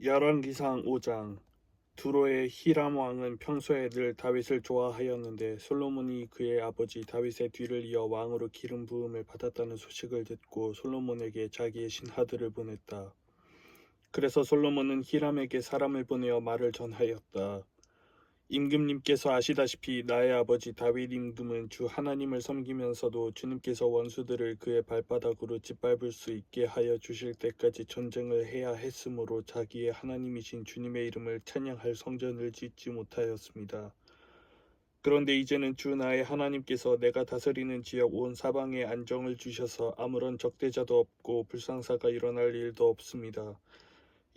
열왕기상 5장 두로의 히람 왕은 평소에 늘 다윗을 좋아하였는데 솔로몬이 그의 아버지 다윗의 뒤를 이어 왕으로 기름 부음을 받았다는 소식을 듣고 솔로몬에게 자기의 신하들을 보냈다. 그래서 솔로몬은 히람에게 사람을 보내어 말을 전하였다. 임금님께서 아시다시피 나의 아버지 다윗 임금은 주 하나님을 섬기면서도 주님께서 원수들을 그의 발바닥으로 짓밟을 수 있게 하여 주실 때까지 전쟁을 해야 했으므로 자기의 하나님이신 주님의 이름을 찬양할 성전을 짓지 못하였습니다. 그런데 이제는 주 나의 하나님께서 내가 다스리는 지역 온 사방에 안정을 주셔서 아무런 적대자도 없고 불상사가 일어날 일도 없습니다.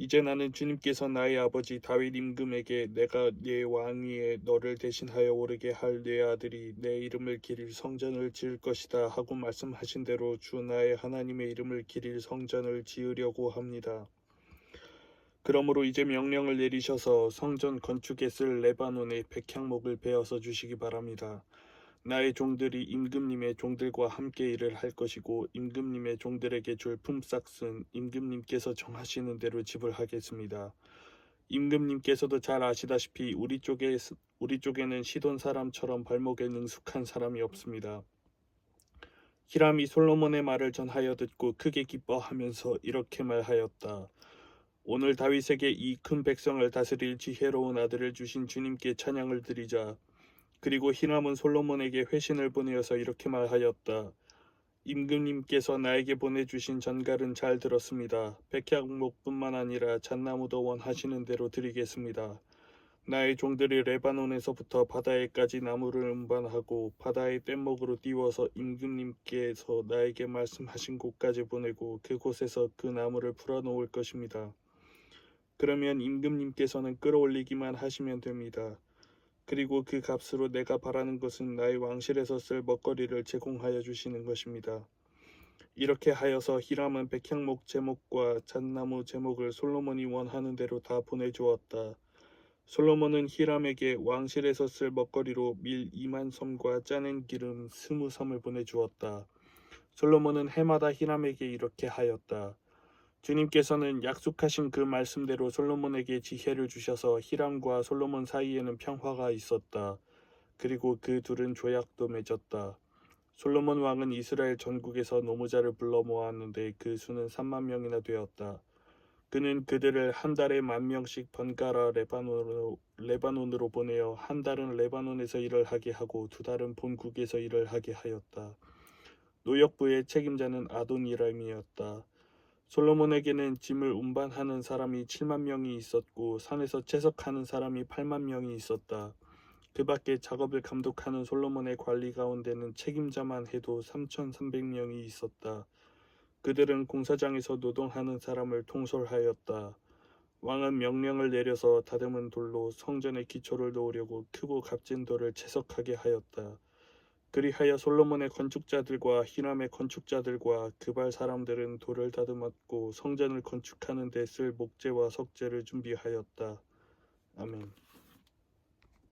이제 나는 주님께서 나의 아버지 다윗 임금에게 내가 네 왕위에 너를 대신하여 오르게 할네 아들이 내 이름을 기릴 성전을 지을 것이다 하고 말씀하신 대로 주 나의 하나님의 이름을 기릴 성전을 지으려고 합니다. 그러므로 이제 명령을 내리셔서 성전 건축에 쓸 레바논의 백향목을 베어서 주시기 바랍니다. 나의 종들이 임금님의 종들과 함께 일을 할 것이고 임금님의 종들에게 줄 품삯은 임금님께서 정하시는 대로 지불하겠습니다. 임금님께서도 잘 아시다시피 우리 쪽에 우리 쪽에는 시돈 사람처럼 발목에 능숙한 사람이 없습니다. 히람이 솔로몬의 말을 전하여 듣고 크게 기뻐하면서 이렇게 말하였다. 오늘 다윗에게 이 큰 백성을 다스릴 지혜로운 아들을 주신 주님께 찬양을 드리자. 그리고 히람은 솔로몬에게 회신을 보내어서 이렇게 말하였다. 임금님께서 나에게 보내주신 전갈은 잘 들었습니다. 백향목뿐만 아니라 잣나무도 원하시는 대로 드리겠습니다. 나의 종들이 레바논에서부터 바다에까지 나무를 운반하고 바다의 뗏목으로 띄워서 임금님께서 나에게 말씀하신 곳까지 보내고 그곳에서 그 나무를 풀어놓을 것입니다. 그러면 임금님께서는 끌어올리기만 하시면 됩니다. 그리고 그 값으로 내가 바라는 것은 나의 왕실에서 쓸 먹거리를 제공하여 주시는 것입니다. 이렇게 하여서 히람은 백향목 제목과 잣나무 제목을 솔로몬이 원하는 대로 다 보내주었다. 솔로몬은 히람에게 왕실에서 쓸 먹거리로 밀 2만 섬과 짜낸 기름 스무 섬을 보내주었다. 솔로몬은 해마다 히람에게 이렇게 하였다. 주님께서는 약속하신 그 말씀대로 솔로몬에게 지혜를 주셔서 히람과 솔로몬 사이에는 평화가 있었다. 그리고 그 둘은 조약도 맺었다. 솔로몬 왕은 이스라엘 전국에서 노무자를 불러 모았는데 그 수는 3만 명이나 되었다. 그는 그들을 한 달에 만 명씩 번갈아 레바논으로, 레바논으로 보내어 한 달은 레바논에서 일을 하게 하고 두 달은 본국에서 일을 하게 하였다. 노역부의 책임자는 아돈이람이었다. 솔로몬에게는 짐을 운반하는 사람이 7만 명이 있었고 산에서 채석하는 사람이 8만 명이 있었다. 그 밖에 작업을 감독하는 솔로몬의 관리 가운데는 책임자만 해도 3,300명이 있었다. 그들은 공사장에서 노동하는 사람을 통솔하였다. 왕은 명령을 내려서 다듬은 돌로 성전의 기초를 놓으려고 크고 값진 돌을 채석하게 하였다. 그리하여 솔로몬의 건축자들과 히람의 건축자들과 그발 사람들은 돌을 다듬었고 성전을 건축하는 데 쓸 목재와 석재를 준비하였다. 아멘.